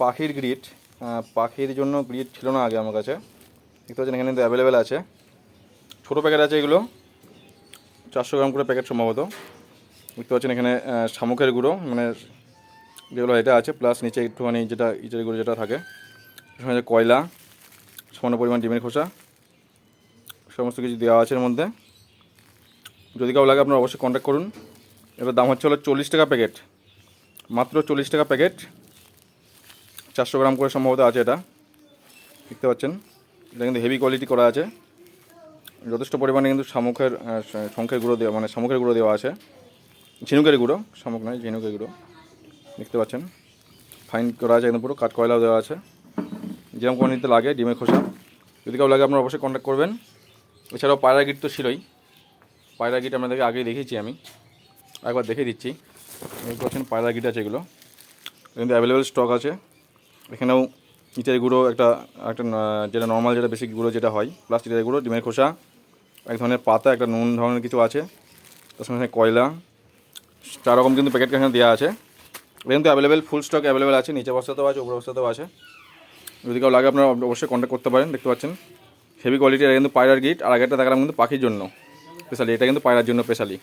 পাখির গ্রিড পাখির জন্য গ্রিড ছিল না আগে আমার কাছে। দেখতে পাচ্ছেন এখানে কিন্তু অ্যাভেলেবেল আছে। ছোটো প্যাকেট আছে এগুলো। চারশো গ্রাম করে প্যাকেট সম্ভবত। দেখতে পাচ্ছেন এখানে শামুকের গুঁড়ো মানে যেগুলো এটা আছে প্লাস নিচে একটুখানি যেটা ইটের গুঁড়ো যেটা থাকে। সেখানে কয়লা, সামান্য পরিমাণ ডিমের খোসা, সমস্ত কিছু দেওয়া আছে এর মধ্যে। যদি কাউ লাগে আপনারা অবশ্যই কন্ট্যাক্ট করুন। এবার দাম হচ্ছে হলো চল্লিশ টাকা প্যাকেট মাত্র চল্লিশ টাকা প্যাকেট চারশো গ্রাম করে সম্ভবত আছে এটা। দেখতে পাচ্ছেন? এটা কিন্তু হেভি কোয়ালিটি করা আছে। যথেষ্ট পরিমাণে কিন্তু শামুকের আহ, শঙ্খের গুঁড়ো দেওয়া মানে শামুকের গুঁড়ো দেওয়া আছে। ঝিনুকের গুঁড়ো শামুক নয় ঝিনুকের গুঁড়ো। দেখতে পাচ্ছেন? ফাইন করা আছে একদম পুরো কাঠ কয়লাও দেওয়া আছে। যেরকম কোয়ান্টিতে লাগে ডিমের খোসা। যদি কেউ লাগে আপনারা অবশ্যই কন্ট্যাক্ট করবেন। এছাড়াও পায়রা গিট তো ছিলই। পায়রা গিট আপনাদেরকে আগেই দেখিয়েছি আমি। একবার দেখে দিচ্ছি। দেখতে পাচ্ছেন পায়রা গিট আছে এগুলো। কিন্তু অ্যাভেলেবেল স্টক আছে। এখানেও ইটের গুঁড়ো একটা একটা যেটা নর্মাল যেটা বেসিক গুঁড়ো যেটা হয় প্লাস ইটের গুঁড়ো, ডিমের খোসা, এক ধরনের পাতা, একটা নুন ধরনের কিছু আছে, তার সঙ্গে কয়লা, চার রকম কিন্তু প্যাকেট এখানে দেওয়া আছে। এটা কিন্তু অ্যাভেলেবেল ফুল স্টক অ্যাভেলেবেল আছে, নিচে বস্তাতেও আছে, উপর বস্তাতেও আছে। যদি কেউ লাগে আপনারা অবশ্যই কন্ট্যাক্ট করতে পারেন, দেখতে পাচ্ছেন। হেভি কোয়ালিটির এটা কিন্তু পায়রার গিট আর আগেরটা দেখালাম কিন্তু পাখির জন্য স্পেশালি এটা কিন্তু পায়রার জন্য স্পেশালি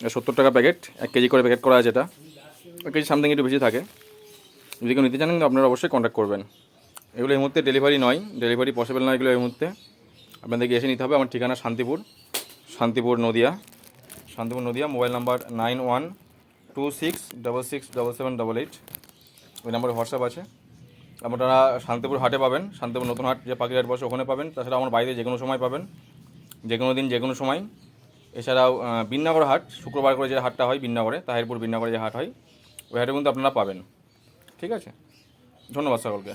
সত্তর টাকা প্যাকেট এক কেজি করে প্যাকেট করা আছে এটা। এক কেজি সামথিং একটু বেশি থাকে। যদি কেউ নিতে চান, আপনারা অবশ্যই কন্ট্যাক্ট করবেন। এগুলো এই মুহূর্তে ডেলিভারি নয়। ডেলিভারি পসিবল নয় এগুলো এই মুহূর্তে। আপনাদেরকে এসে নিতে হবে আমার ঠিকানা Shantipur Shantipur Nadia. Shantipur Nadia, mobile number nine one two six double six double seven double eight. ওই নাম্বারে হোয়াটসঅ্যাপ আছে। আপনারা শান্তিপুর হাটে পাবেন। শান্তিপুর নতুন হাট যে পাখির হাট বসে ওখানে পাবেন। তাছাড়া আমার বাইরে যে কোনো সময় পাবেন। যে কোনো দিন যে কোনো সময়। এছাড়াও বিন্নাগর হাট, শুক্রবার করে যে হাটটা হয় বিন্নাগরে, তাহিরপুর বিন্নাগরে যে হাট হয়, ওই হাটে কিন্তু আপনারা পাবেন। ঠিক আছে? ধন্যবাদ সকলকে।